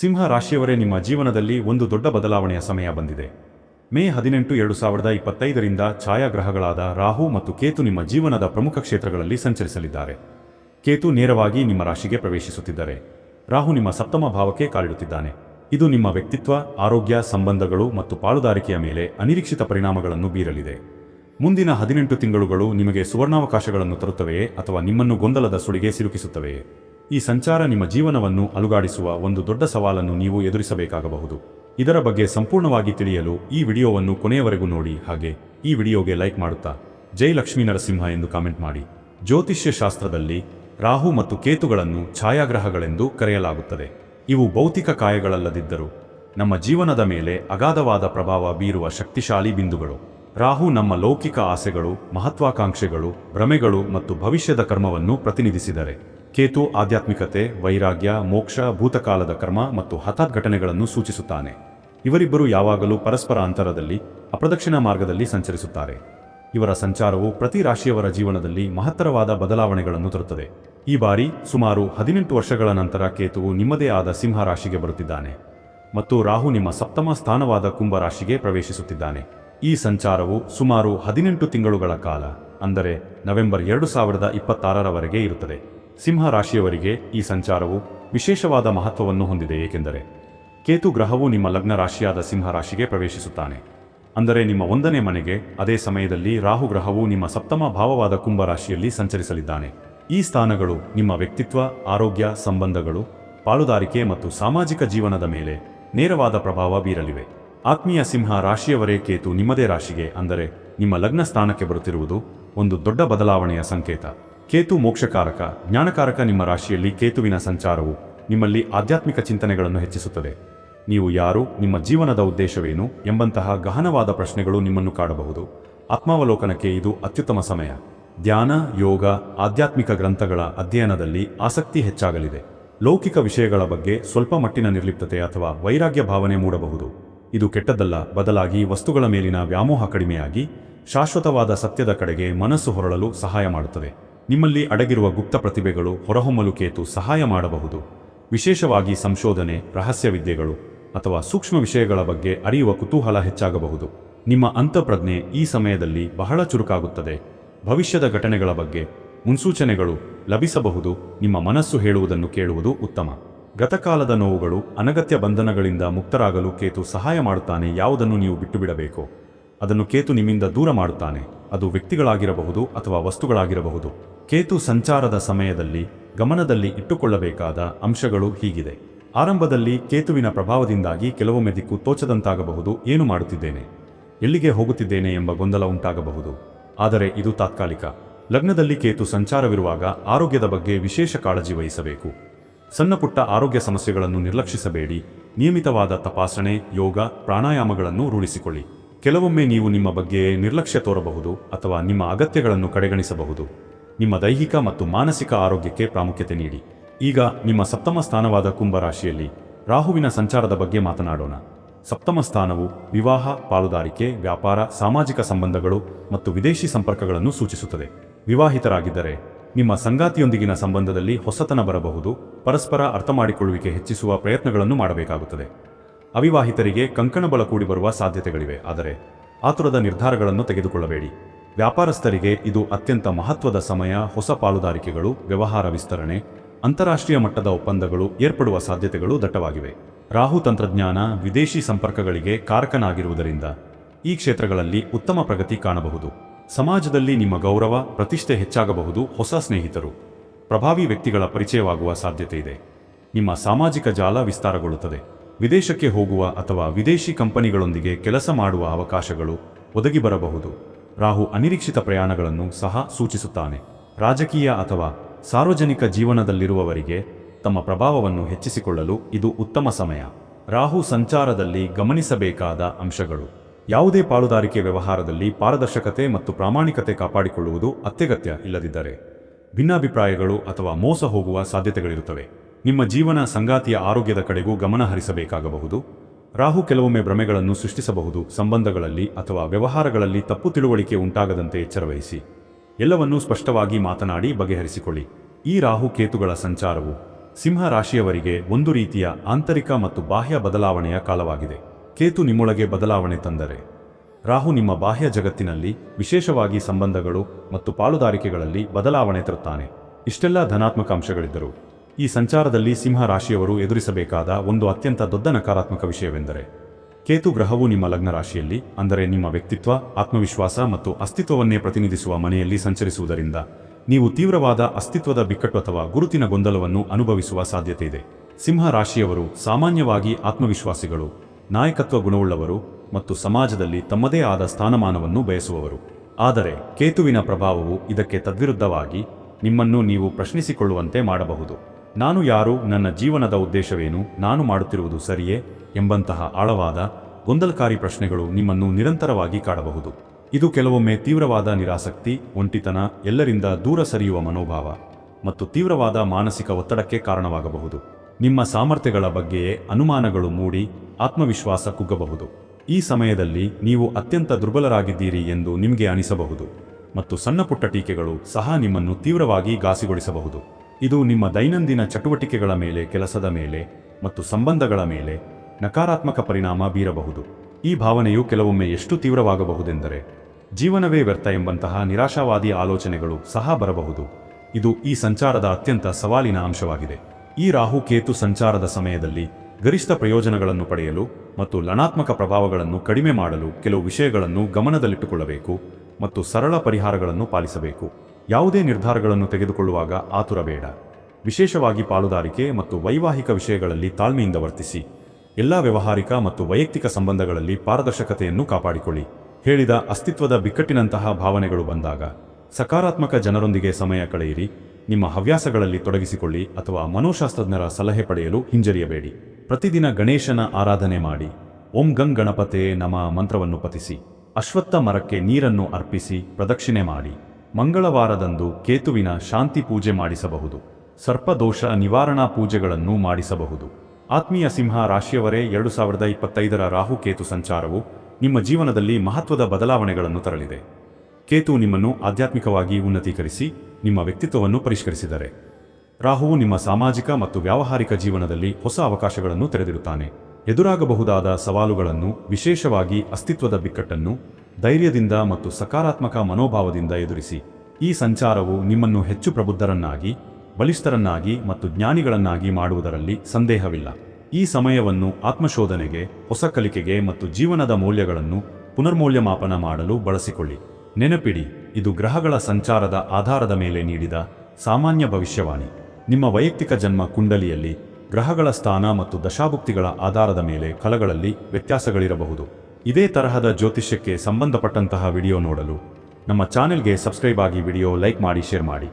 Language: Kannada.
ಸಿಂಹ ರಾಶಿಯವರೇ ನಿಮ್ಮ ಜೀವನದಲ್ಲಿ ಒಂದು ದೊಡ್ಡ ಬದಲಾವಣೆಯ ಸಮಯ ಬಂದಿದೆ. ಮೇ ಹದಿನೆಂಟು ಎರಡು ಸಾವಿರದ ಇಪ್ಪತ್ತೈದರಿಂದ ಛಾಯಾಗ್ರಹಗಳಾದ ರಾಹು ಮತ್ತು ಕೇತು ನಿಮ್ಮ ಜೀವನದ ಪ್ರಮುಖ ಕ್ಷೇತ್ರಗಳಲ್ಲಿ ಸಂಚರಿಸಲಿದ್ದಾರೆ. ಕೇತು ನೇರವಾಗಿ ನಿಮ್ಮ ರಾಶಿಗೆ ಪ್ರವೇಶಿಸುತ್ತಿದ್ದಾರೆ. ರಾಹು ನಿಮ್ಮ ಸಪ್ತಮ ಭಾವಕ್ಕೆ ಕಾಲಿಡುತ್ತಿದ್ದಾನೆ. ಇದು ನಿಮ್ಮ ವ್ಯಕ್ತಿತ್ವ, ಆರೋಗ್ಯ, ಸಂಬಂಧಗಳು ಮತ್ತು ಪಾಲುದಾರಿಕೆಯ ಮೇಲೆ ಅನಿರೀಕ್ಷಿತ ಪರಿಣಾಮಗಳನ್ನು ಬೀರಲಿದೆ. ಮುಂದಿನ ಹದಿನೆಂಟು ತಿಂಗಳುಗಳು ನಿಮಗೆ ಸುವರ್ಣಾವಕಾಶಗಳನ್ನು ತರುತ್ತವೆಯೇ ಅಥವಾ ನಿಮ್ಮನ್ನು ಗೊಂದಲದ ಸುಳಿಗೆ ಸಿಲುಕಿಸುತ್ತವೆಯೇ? ಈ ಸಂಚಾರ ನಿಮ್ಮ ಜೀವನವನ್ನು ಅಲುಗಾಡಿಸುವ ಒಂದು ದೊಡ್ಡ ಸವಾಲನ್ನು ನೀವು ಎದುರಿಸಬೇಕಾಗಬಹುದು. ಇದರ ಬಗ್ಗೆ ಸಂಪೂರ್ಣವಾಗಿ ತಿಳಿಯಲು ಈ ವಿಡಿಯೋವನ್ನು ಕೊನೆಯವರೆಗೂ ನೋಡಿ. ಹಾಗೆ ಈ ವಿಡಿಯೋಗೆ ಲೈಕ್ ಮಾಡುತ್ತಾ ಜೈ ಲಕ್ಷ್ಮೀ ನರಸಿಂಹ ಎಂದು ಕಾಮೆಂಟ್ ಮಾಡಿ. ಜ್ಯೋತಿಷ್ಯ ಶಾಸ್ತ್ರದಲ್ಲಿ ರಾಹು ಮತ್ತು ಕೇತುಗಳನ್ನು ಛಾಯಾಗ್ರಹಗಳೆಂದು ಕರೆಯಲಾಗುತ್ತದೆ. ಇವು ಭೌತಿಕ ಕಾಯಗಳಲ್ಲದಿದ್ದರೂ ನಮ್ಮ ಜೀವನದ ಮೇಲೆ ಅಗಾಧವಾದ ಪ್ರಭಾವ ಬೀರುವ ಶಕ್ತಿಶಾಲಿ ಬಿಂದುಗಳು. ರಾಹು ನಮ್ಮ ಲೌಕಿಕ ಆಸೆಗಳು, ಮಹತ್ವಾಕಾಂಕ್ಷೆಗಳು, ಭ್ರಮೆಗಳು ಮತ್ತು ಭವಿಷ್ಯದ ಕರ್ಮವನ್ನು ಪ್ರತಿನಿಧಿಸಿದರೆ. ಕೇತು ಆಧ್ಯಾತ್ಮಿಕತೆ, ವೈರಾಗ್ಯ, ಮೋಕ್ಷ, ಭೂತಕಾಲದ ಕರ್ಮ ಮತ್ತು ಹಠಾತ್ ಘಟನೆಗಳನ್ನು ಸೂಚಿಸುತ್ತಾನೆ. ಇವರಿಬ್ಬರು ಯಾವಾಗಲೂ ಪರಸ್ಪರ ಅಂತರದಲ್ಲಿ, ಅಪ್ರದಕ್ಷಿಣ ಮಾರ್ಗದಲ್ಲಿ ಸಂಚರಿಸುತ್ತಾರೆ. ಇವರ ಸಂಚಾರವು ಪ್ರತಿ ರಾಶಿಯವರ ಜೀವನದಲ್ಲಿ ಮಹತ್ತರವಾದ ಬದಲಾವಣೆಗಳನ್ನು ತರುತ್ತದೆ. ಈ ಬಾರಿ ಸುಮಾರು ಹದಿನೆಂಟು ವರ್ಷಗಳ ನಂತರ ಕೇತುವು ನಿಮ್ಮದೇ ಆದ ಸಿಂಹ ರಾಶಿಗೆ ಬರುತ್ತಿದ್ದಾನೆ ಮತ್ತು ರಾಹು ನಿಮ್ಮ ಸಪ್ತಮ ಸ್ಥಾನವಾದ ಕುಂಭ ರಾಶಿಗೆ ಪ್ರವೇಶಿಸುತ್ತಿದ್ದಾನೆ. ಈ ಸಂಚಾರವು ಸುಮಾರು ಹದಿನೆಂಟು ತಿಂಗಳುಗಳ ಕಾಲ, ಅಂದರೆ ನವೆಂಬರ್ ಎರಡು ಸಾವಿರದ ಇಪ್ಪತ್ತಾರರವರೆಗೆ ಇರುತ್ತದೆ. ಸಿಂಹ ರಾಶಿಯವರಿಗೆ ಈ ಸಂಚಾರವು ವಿಶೇಷವಾದ ಮಹತ್ವವನ್ನು ಹೊಂದಿದೆ, ಏಕೆಂದರೆ ಕೇತು ಗ್ರಹವು ನಿಮ್ಮ ಲಗ್ನ ರಾಶಿಯಾದ ಸಿಂಹ ರಾಶಿಗೆ ಪ್ರವೇಶಿಸುತ್ತಾನೆ. ಅಂದರೆ ನಿಮ್ಮ ಒಂದನೇ ಮನೆಗೆ, ಅದೇ ಸಮಯದಲ್ಲಿ ರಾಹು ಗ್ರಹವು ನಿಮ್ಮ ಸಪ್ತಮ ಭಾವವಾದ ಕುಂಭ ರಾಶಿಯಲ್ಲಿ ಸಂಚರಿಸಲಿದ್ದಾನೆ. ಈ ಸ್ಥಾನಗಳು ನಿಮ್ಮ ವ್ಯಕ್ತಿತ್ವ, ಆರೋಗ್ಯ, ಸಂಬಂಧಗಳು, ಪಾಲುದಾರಿಕೆ ಮತ್ತು ಸಾಮಾಜಿಕ ಜೀವನದ ಮೇಲೆ ನೇರವಾದ ಪ್ರಭಾವ ಬೀರಲಿವೆ. ಆತ್ಮೀಯ ಸಿಂಹ ರಾಶಿಯವರೇ ಕೇತು ನಿಮ್ಮದೇ ರಾಶಿಗೆ, ಅಂದರೆ ನಿಮ್ಮ ಲಗ್ನ ಸ್ಥಾನಕ್ಕೆ ಬರುತ್ತಿರುವುದು ಒಂದು ದೊಡ್ಡ ಬದಲಾವಣೆಯ ಸಂಕೇತ. ಕೇತು ಮೋಕ್ಷಕಾರಕ, ಜ್ಞಾನಕಾರಕ ನಿಮ್ಮ ರಾಶಿಯಲ್ಲಿ ಕೇತುವಿನ ಸಂಚಾರವು ನಿಮ್ಮಲ್ಲಿ ಆಧ್ಯಾತ್ಮಿಕ ಚಿಂತನೆಗಳನ್ನು ಹೆಚ್ಚಿಸುತ್ತದೆ. ನೀವು ಯಾರು, ನಿಮ್ಮ ಜೀವನದ ಉದ್ದೇಶವೇನು ಎಂಬಂತಹ ಗಹನವಾದ ಪ್ರಶ್ನೆಗಳು ನಿಮ್ಮನ್ನು ಕಾಡಬಹುದು. ಆತ್ಮಾವಲೋಕನಕ್ಕೆ ಇದು ಅತ್ಯುತ್ತಮ ಸಮಯ. ಧ್ಯಾನ, ಯೋಗ, ಆಧ್ಯಾತ್ಮಿಕ ಗ್ರಂಥಗಳ ಅಧ್ಯಯನದಲ್ಲಿ ಆಸಕ್ತಿ ಹೆಚ್ಚಾಗಲಿದೆ. ಲೌಕಿಕ ವಿಷಯಗಳ ಬಗ್ಗೆ ಸ್ವಲ್ಪ ಮಟ್ಟಿನ ನಿರ್ಲಿಪ್ತತೆ ಅಥವಾ ವೈರಾಗ್ಯ ಭಾವನೆ ಮೂಡಬಹುದು. ಇದು ಕೆಟ್ಟದ್ದಲ್ಲ, ಬದಲಾಗಿ ವಸ್ತುಗಳ ಮೇಲಿನ ವ್ಯಾಮೋಹ ಕಡಿಮೆಯಾಗಿ, ಶಾಶ್ವತವಾದ ಸತ್ಯದ ಕಡೆಗೆ ಮನಸ್ಸು ಹೊರಳಲು ಸಹಾಯ ಮಾಡುತ್ತದೆ. ನಿಮ್ಮಲ್ಲಿ ಅಡಗಿರುವ ಗುಪ್ತ ಪ್ರತಿಭೆಗಳು ಹೊರಹೊಮ್ಮಲು ಕೇತು ಸಹಾಯ ಮಾಡಬಹುದು. ವಿಶೇಷವಾಗಿ ಸಂಶೋಧನೆ ರಹಸ್ಯ ವಿದ್ಯೆಗಳು ಅಥವಾ ಸೂಕ್ಷ್ಮ ವಿಷಯಗಳ ಬಗ್ಗೆ ಅರಿಯುವ ಕುತೂಹಲ ಹೆಚ್ಚಾಗಬಹುದು. ನಿಮ್ಮ ಅಂತಃಪ್ರಜ್ಞೆ ಈ ಸಮಯದಲ್ಲಿ ಬಹಳ ಚುರುಕಾಗುತ್ತದೆ. ಭವಿಷ್ಯದ ಘಟನೆಗಳ ಬಗ್ಗೆ ಮುನ್ಸೂಚನೆಗಳು ಲಭಿಸಬಹುದು. ನಿಮ್ಮ ಮನಸ್ಸು ಹೇಳುವುದನ್ನು ಕೇಳುವುದು ಉತ್ತಮ. ಗತಕಾಲದ ನೋವುಗಳು ಅನಗತ್ಯ ಬಂಧನಗಳಿಂದ ಮುಕ್ತರಾಗಲು ಕೇತು ಸಹಾಯ ಮಾಡುತ್ತಾನೆ ಯಾವುದನ್ನು ನೀವು ಬಿಟ್ಟು ಬಿಡಬೇಕು ಅದನ್ನು ಕೇತು ನಿಮ್ಮಿಂದ ದೂರ ಮಾಡುತ್ತಾನೆ. ಅದು ವ್ಯಕ್ತಿಗಳಾಗಿರಬಹುದು ಅಥವಾ ವಸ್ತುಗಳಾಗಿರಬಹುದು. ಕೇತು ಸಂಚಾರದ ಸಮಯದಲ್ಲಿ, ಗಮನದಲ್ಲಿ ಇಟ್ಟುಕೊಳ್ಳಬೇಕಾದ ಅಂಶಗಳು ಹೀಗಿದೆ. ಆರಂಭದಲ್ಲಿ ಕೇತುವಿನ ಪ್ರಭಾವದಿಂದಾಗಿ ಕೆಲವೊಮ್ಮೆ ದಿಕ್ಕು ತೋಚದಂತಾಗಬಹುದು, ಏನು ಮಾಡುತ್ತಿದ್ದೇನೆ? ಎಲ್ಲಿಗೆ ಹೋಗುತ್ತಿದ್ದೇನೆ ಎಂಬ ಗೊಂದಲ ಉಂಟಾಗಬಹುದು. ಆದರೆ ಇದು ತಾತ್ಕಾಲಿಕ. ಲಗ್ನದಲ್ಲಿ ಕೇತು ಸಂಚಾರವಿರುವಾಗ ಆರೋಗ್ಯದ ಬಗ್ಗೆ ವಿಶೇಷ ಕಾಳಜಿ ವಹಿಸಬೇಕು. ಸಣ್ಣಪುಟ್ಟ ಆರೋಗ್ಯ ಸಮಸ್ಯೆಗಳನ್ನು ನಿರ್ಲಕ್ಷಿಸಬೇಡಿ. ನಿಯಮಿತವಾದ ತಪಾಸಣೆ, ಯೋಗ, ಪ್ರಾಣಾಯಾಮಗಳನ್ನು ರೂಢಿಸಿಕೊಳ್ಳಿ. ಕೆಲವೊಮ್ಮೆ ನೀವು ನಿಮ್ಮ ಬಗ್ಗೆ ನಿರ್ಲಕ್ಷ್ಯ ತೋರಬಹುದು ಅಥವಾ ನಿಮ್ಮ ಅಗತ್ಯಗಳನ್ನು ಕಡೆಗಣಿಸಬಹುದು. ನಿಮ್ಮ ದೈಹಿಕ ಮತ್ತು ಮಾನಸಿಕ ಆರೋಗ್ಯಕ್ಕೆ ಪ್ರಾಮುಖ್ಯತೆ ನೀಡಿ. ಈಗ ನಿಮ್ಮ ಸಪ್ತಮ ಸ್ಥಾನವಾದ ಕುಂಭ ರಾಶಿಯಲ್ಲಿ ರಾಹುವಿನ ಸಂಚಾರದ ಬಗ್ಗೆ ಮಾತನಾಡೋಣ. ಸಪ್ತಮ ಸ್ಥಾನವು ವಿವಾಹ, ಪಾಲುದಾರಿಕೆ, ವ್ಯಾಪಾರ, ಸಾಮಾಜಿಕ ಸಂಬಂಧಗಳು ಮತ್ತು ವಿದೇಶಿ ಸಂಪರ್ಕಗಳನ್ನು ಸೂಚಿಸುತ್ತದೆ. ವಿವಾಹಿತರಾಗಿದ್ದರೆ ನಿಮ್ಮ ಸಂಗಾತಿಯೊಂದಿಗಿನ ಸಂಬಂಧದಲ್ಲಿ ಹೊಸತನ ಬರಬಹುದು, ಪರಸ್ಪರ ಅರ್ಥಮಾಡಿಕೊಳ್ಳುವಿಕೆ ಹೆಚ್ಚಿಸುವ ಪ್ರಯತ್ನಗಳನ್ನು ಮಾಡಬೇಕಾಗುತ್ತದೆ. ಅವಿವಾಹಿತರಿಗೆ ಕಂಕಣ ಬಲ ಕೂಡಿ ಬರುವ ಸಾಧ್ಯತೆಗಳಿವೆ. ಆದರೆ ಆತುರದ ನಿರ್ಧಾರಗಳನ್ನು ತೆಗೆದುಕೊಳ್ಳಬೇಡಿ. ವ್ಯಾಪಾರಸ್ಥರಿಗೆ ಇದು ಅತ್ಯಂತ ಮಹತ್ವದ ಸಮಯ. ಹೊಸ ಪಾಲುದಾರಿಕೆಗಳು, ವ್ಯವಹಾರ ವಿಸ್ತರಣೆ, ಅಂತಾರಾಷ್ಟ್ರೀಯ ಮಟ್ಟದ ಒಪ್ಪಂದಗಳು ಏರ್ಪಡುವ ಸಾಧ್ಯತೆಗಳು ದಟ್ಟವಾಗಿವೆ. ರಾಹು ತಂತ್ರಜ್ಞಾನ ವಿದೇಶಿ ಸಂಪರ್ಕಗಳಿಗೆ ಕಾರಕನಾಗಿರುವುದರಿಂದ ಈ ಕ್ಷೇತ್ರಗಳಲ್ಲಿ ಉತ್ತಮ ಪ್ರಗತಿ ಕಾಣಬಹುದು. ಸಮಾಜದಲ್ಲಿ ನಿಮ್ಮ ಗೌರವ, ಪ್ರತಿಷ್ಠೆ ಹೆಚ್ಚಾಗಬಹುದು ಹೊಸ ಸ್ನೇಹಿತರು. ಪ್ರಭಾವಿ ವ್ಯಕ್ತಿಗಳ ಪರಿಚಯವಾಗುವ ಸಾಧ್ಯತೆ ಇದೆ. ನಿಮ್ಮ ಸಾಮಾಜಿಕ ಜಾಲ ವಿಸ್ತಾರಗೊಳ್ಳುತ್ತದೆ. ವಿದೇಶಕ್ಕೆ ಹೋಗುವ ಅಥವಾ ವಿದೇಶಿ ಕಂಪನಿಗಳೊಂದಿಗೆ ಕೆಲಸ ಮಾಡುವ ಅವಕಾಶಗಳು ಒದಗಿ ಬರಬಹುದು. ರಾಹು ಅನಿರೀಕ್ಷಿತ ಪ್ರಯಾಣಗಳನ್ನು ಸಹ ಸೂಚಿಸುತ್ತಾನೆ. ರಾಜಕೀಯ ಅಥವಾ ಸಾರ್ವಜನಿಕ ಜೀವನದಲ್ಲಿರುವವರಿಗೆ ತಮ್ಮ ಪ್ರಭಾವವನ್ನು ಹೆಚ್ಚಿಸಿಕೊಳ್ಳಲು ಇದು ಉತ್ತಮ ಸಮಯ. ರಾಹು ಸಂಚಾರದಲ್ಲಿ ಗಮನಿಸಬೇಕಾದ ಅಂಶಗಳು. ಯಾವುದೇ ಪಾಲುದಾರಿಕೆ ವ್ಯವಹಾರದಲ್ಲಿ ಪಾರದರ್ಶಕತೆ ಮತ್ತು ಪ್ರಾಮಾಣಿಕತೆ ಕಾಪಾಡಿಕೊಳ್ಳುವುದು ಅತ್ಯಗತ್ಯ ಇಲ್ಲದಿದ್ದರೆ. ಭಿನ್ನಾಭಿಪ್ರಾಯಗಳು ಅಥವಾ ಮೋಸ ಹೋಗುವ ಸಾಧ್ಯತೆಗಳಿರುತ್ತವೆ. ನಿಮ್ಮ ಜೀವನ ಸಂಗಾತಿಯ ಆರೋಗ್ಯದ ಕಡೆಗೂ ಗಮನ ಹರಿಸಬೇಕಾಗಬಹುದು. ರಾಹು ಕೆಲವೊಮ್ಮೆ ಭ್ರಮೆಗಳನ್ನು ಸೃಷ್ಟಿಸಬಹುದು, ಸಂಬಂಧಗಳಲ್ಲಿ ಅಥವಾ ವ್ಯವಹಾರಗಳಲ್ಲಿ ತಪ್ಪು ತಿಳುವಳಿಕೆ ಉಂಟಾಗದಂತೆ ಎಚ್ಚರವಹಿಸಿ. ಎಲ್ಲವನ್ನೂ ಸ್ಪಷ್ಟವಾಗಿ ಮಾತನಾಡಿ ಬಗೆಹರಿಸಿಕೊಳ್ಳಿ. ಈ ರಾಹು ಕೇತುಗಳ ಸಂಚಾರವು ಸಿಂಹ ರಾಶಿಯವರಿಗೆ ಒಂದು ರೀತಿಯ ಆಂತರಿಕ ಮತ್ತು ಬಾಹ್ಯ ಬದಲಾವಣೆಯ ಕಾಲವಾಗಿದೆ. ಕೇತು ನಿಮ್ಮೊಳಗೆ ಬದಲಾವಣೆ ತಂದರೆ. ರಾಹು ನಿಮ್ಮ ಬಾಹ್ಯ ಜಗತ್ತಿನಲ್ಲಿ ವಿಶೇಷವಾಗಿ ಸಂಬಂಧಗಳು ಮತ್ತು ಪಾಲುದಾರಿಕೆಗಳಲ್ಲಿ ಬದಲಾವಣೆ ತರುತ್ತಾನೆ. ಇಷ್ಟೆಲ್ಲ ಧನಾತ್ಮಕ ಅಂಶಗಳಿದ್ದರು ಈ ಸಂಚಾರದಲ್ಲಿ ಸಿಂಹ ರಾಶಿಯವರು ಎದುರಿಸಬೇಕಾದ ಒಂದು ಅತ್ಯಂತ ದೊಡ್ಡ ನಕಾರಾತ್ಮಕ ವಿಷಯವೆಂದರೆ, ಕೇತು ಗ್ರಹವು ನಿಮ್ಮ ಲಗ್ನ ರಾಶಿಯಲ್ಲಿ ಅಂದರೆ ನಿಮ್ಮ ವ್ಯಕ್ತಿತ್ವ, ಆತ್ಮವಿಶ್ವಾಸ ಮತ್ತು ಅಸ್ತಿತ್ವವನ್ನೇ ಪ್ರತಿನಿಧಿಸುವ ಮನೆಯಲ್ಲಿ ಸಂಚರಿಸುವುದರಿಂದ, ನೀವು ತೀವ್ರವಾದ ಅಸ್ತಿತ್ವದ ಬಿಕ್ಕಟ್ಟು ಅಥವಾ ಗುರುತಿನ ಗೊಂದಲವನ್ನು ಅನುಭವಿಸುವ ಸಾಧ್ಯತೆ ಇದೆ ಸಿಂಹ ರಾಶಿಯವರು ಸಾಮಾನ್ಯವಾಗಿ ಆತ್ಮವಿಶ್ವಾಸಿಗಳು, ನಾಯಕತ್ವ ಗುಣವುಳ್ಳವರು ಮತ್ತು ಸಮಾಜದಲ್ಲಿ ತಮ್ಮದೇ ಆದ ಸ್ಥಾನಮಾನವನ್ನು ಬಯಸುವವರು. ಆದರೆ, ಕೇತುವಿನ ಪ್ರಭಾವವು ಇದಕ್ಕೆ ತದ್ವಿರುದ್ಧವಾಗಿ ನಿಮ್ಮನ್ನು ನೀವು ಪ್ರಶ್ನಿಸಿಕೊಳ್ಳುವಂತೆ ಮಾಡಬಹುದು. ನಾನು ಯಾರು, ನನ್ನ ಜೀವನದ ಉದ್ದೇಶವೇನು, ನಾನು ಮಾಡುತ್ತಿರುವುದು ಸರಿಯೇ ಎಂಬಂತಹ ಆಳವಾದ, ಗೊಂದಲಕಾರಿ ಪ್ರಶ್ನೆಗಳು ನಿಮ್ಮನ್ನು ನಿರಂತರವಾಗಿ ಕಾಡಬಹುದು. ಇದು ಕೆಲವೊಮ್ಮೆ ತೀವ್ರವಾದ ನಿರಾಸಕ್ತಿ, ಒಂಟಿತನ, ಎಲ್ಲರಿಂದ ದೂರ ಸರಿಯುವ ಮನೋಭಾವ ಮತ್ತು ತೀವ್ರವಾದ ಮಾನಸಿಕ ಒತ್ತಡಕ್ಕೆ ಕಾರಣವಾಗಬಹುದು. ನಿಮ್ಮ ಸಾಮರ್ಥ್ಯಗಳ ಬಗ್ಗೆಯೇ ಅನುಮಾನಗಳು ಮೂಡಿ ಆತ್ಮವಿಶ್ವಾಸ ಕುಗ್ಗಬಹುದು. ಈ ಸಮಯದಲ್ಲಿ ನೀವು ಅತ್ಯಂತ ದುರ್ಬಲರಾಗಿದ್ದೀರಿ ಎಂದು ನಿಮಗೆ ಅನಿಸಬಹುದು ಮತ್ತು ಸಣ್ಣಪುಟ್ಟ ಟೀಕೆಗಳು ಸಹ ನಿಮ್ಮನ್ನು ತೀವ್ರವಾಗಿ ಘಾಸಿಗೊಳಿಸಬಹುದು. ಇದು ನಿಮ್ಮ ದೈನಂದಿನ ಚಟುವಟಿಕೆಗಳ ಮೇಲೆ, ಕೆಲಸದ ಮೇಲೆ ಮತ್ತು ಸಂಬಂಧಗಳ ಮೇಲೆ ನಕಾರಾತ್ಮಕ ಪರಿಣಾಮ ಬೀರಬಹುದು. ಈ ಭಾವನೆಯು ಕೆಲವೊಮ್ಮೆ ಎಷ್ಟು ತೀವ್ರವಾಗಬಹುದೆಂದರೆ ಜೀವನವೇ ವ್ಯರ್ಥ ಎಂಬಂತಹ ನಿರಾಶಾವಾದಿ ಆಲೋಚನೆಗಳು ಸಹ ಬರಬಹುದು. ಇದು ಈ ಸಂಚಾರದ ಅತ್ಯಂತ ಸವಾಲಿನ ಅಂಶವಾಗಿದೆ. ಈ ರಾಹು ಕೇತು ಸಂಚಾರದ ಸಮಯದಲ್ಲಿ ಗರಿಷ್ಠ ಪ್ರಯೋಜನಗಳನ್ನು ಪಡೆಯಲು ಮತ್ತು ಲಣಾತ್ಮಕ ಪ್ರಭಾವಗಳನ್ನು ಕಡಿಮೆ ಮಾಡಲು ಕೆಲವು ವಿಷಯಗಳನ್ನು ಗಮನದಲ್ಲಿಟ್ಟುಕೊಳ್ಳಬೇಕು ಮತ್ತು ಸರಳ ಪರಿಹಾರಗಳನ್ನು ಪಾಲಿಸಬೇಕು. ಯಾವುದೇ ನಿರ್ಧಾರಗಳನ್ನು ತೆಗೆದುಕೊಳ್ಳುವಾಗ ಆತುರ ಬೇಡ ವಿಶೇಷವಾಗಿ ಪಾಲುದಾರಿಕೆ ಮತ್ತು ವೈವಾಹಿಕ ವಿಷಯಗಳಲ್ಲಿ ತಾಳ್ಮೆಯಿಂದ ವರ್ತಿಸಿ. ಎಲ್ಲ ವ್ಯವಹಾರಿಕ ಮತ್ತು ವೈಯಕ್ತಿಕ ಸಂಬಂಧಗಳಲ್ಲಿ ಪಾರದರ್ಶಕತೆಯನ್ನು ಕಾಪಾಡಿಕೊಳ್ಳಿ. ಹೇಳಿದ ಅಸ್ತಿತ್ವದ ಬಿಕ್ಕಟ್ಟಿನಂತಹ ಭಾವನೆಗಳು ಬಂದಾಗ ಸಕಾರಾತ್ಮಕ ಜನರೊಂದಿಗೆ ಸಮಯ ಕಳೆಯಿರಿ. ನಿಮ್ಮ ಹವ್ಯಾಸಗಳಲ್ಲಿ ತೊಡಗಿಸಿಕೊಳ್ಳಿ ಅಥವಾ ಮನೋಶಾಸ್ತ್ರಜ್ಞರ ಸಲಹೆ ಪಡೆಯಲು ಹಿಂಜರಿಯಬೇಡಿ. ಪ್ರತಿದಿನ ಗಣೇಶನ ಆರಾಧನೆ ಮಾಡಿ. ಓಂ ಗಂಗ್ ಗಣಪತೆ ನಮ ಮಂತ್ರವನ್ನು ಪತಿಸಿ ಅಶ್ವತ್ಥ ಮರಕ್ಕೆ ನೀರನ್ನು ಅರ್ಪಿಸಿ ಪ್ರದಕ್ಷಿಣೆ ಮಾಡಿ. ಮಂಗಳವಾರದಂದು ಕೇತುವಿನ ಶಾಂತಿ ಪೂಜೆ ಮಾಡಿಸಬಹುದು. ಸರ್ಪದೋಷ ನಿವಾರಣಾ ಪೂಜೆಗಳನ್ನು ಮಾಡಿಸಬಹುದು. ಆತ್ಮೀಯ ಸಿಂಹ ರಾಶಿಯವರೇ, ಎರಡು ಸಾವಿರದ ಇಪ್ಪತ್ತೈದರ ರಾಹು ಕೇತು ಸಂಚಾರವು ನಿಮ್ಮ ಜೀವನದಲ್ಲಿ ಮಹತ್ವದ ಬದಲಾವಣೆಗಳನ್ನು ತರಲಿದೆ. ಕೇತು ನಿಮ್ಮನ್ನು ಆಧ್ಯಾತ್ಮಿಕವಾಗಿ ಉನ್ನತೀಕರಿಸಿ, ನಿಮ್ಮ ವ್ಯಕ್ತಿತ್ವವನ್ನು ಪರಿಷ್ಕರಿಸಿದರೆ. ರಾಹುವು ನಿಮ್ಮ ಸಾಮಾಜಿಕ ಮತ್ತು ವ್ಯಾವಹಾರಿಕ ಜೀವನದಲ್ಲಿ ಹೊಸ ಅವಕಾಶಗಳನ್ನು ತೆರೆದಿರುತ್ತಾನೆ ಎದುರಾಗಬಹುದಾದ ಸವಾಲುಗಳನ್ನು ವಿಶೇಷವಾಗಿ ಅಸ್ತಿತ್ವದ ಬಿಕ್ಕಟ್ಟನ್ನು ಧೈರ್ಯದಿಂದ ಮತ್ತು ಸಕಾರಾತ್ಮಕ ಮನೋಭಾವದಿಂದ ಎದುರಿಸಿ, ಈ ಸಂಚಾರವು ನಿಮ್ಮನ್ನು ಹೆಚ್ಚು ಪ್ರಬುದ್ಧರನ್ನಾಗಿ, ಬಲಿಷ್ಠರನ್ನಾಗಿ ಮತ್ತು ಜ್ಞಾನಿಗಳನ್ನಾಗಿ ಮಾಡುವುದರಲ್ಲಿ ಸಂದೇಹವಿಲ್ಲ. ಈ ಸಮಯವನ್ನು ಆತ್ಮಶೋಧನೆಗೆ, ಹೊಸ ಕಲಿಕೆಗೆ ಮತ್ತು ಜೀವನದ ಮೌಲ್ಯಗಳನ್ನು ಪುನರ್ಮೌಲ್ಯಮಾಪನ ಮಾಡಲು ಬಳಸಿಕೊಳ್ಳಿ. ನೆನಪಿಡಿ, ಇದು ಗ್ರಹಗಳ ಸಂಚಾರದ ಆಧಾರದ ಮೇಲೆ ನೀಡಿದ ಸಾಮಾನ್ಯ ಭವಿಷ್ಯವಾಣಿ. ನಿಮ್ಮ ವೈಯಕ್ತಿಕ ಜನ್ಮ ಕುಂಡಲಿಯಲ್ಲಿ ಗ್ರಹಗಳ ಸ್ಥಾನ ಮತ್ತು ದಶಾಭುಕ್ತಿಗಳ ಆಧಾರದ ಮೇಲೆ ಕಲಗಳಲ್ಲಿ ವ್ಯತ್ಯಾಸಗಳಿರಬಹುದು. ಇದೇ ತರಹದ ಜ್ಯೋತಿಷ್ಯಕ್ಕೆ ಸಂಬಂಧಪಟ್ಟಂತಹ ವಿಡಿಯೋ ನೋಡಲು ನಮ್ಮ ಚಾನೆಲ್ಗೆ ಸಬ್ಸ್ಕ್ರೈಬ್ ಆಗಿ ವಿಡಿಯೋ ಲೈಕ್ ಮಾಡಿ, ಶೇರ್ ಮಾಡಿ.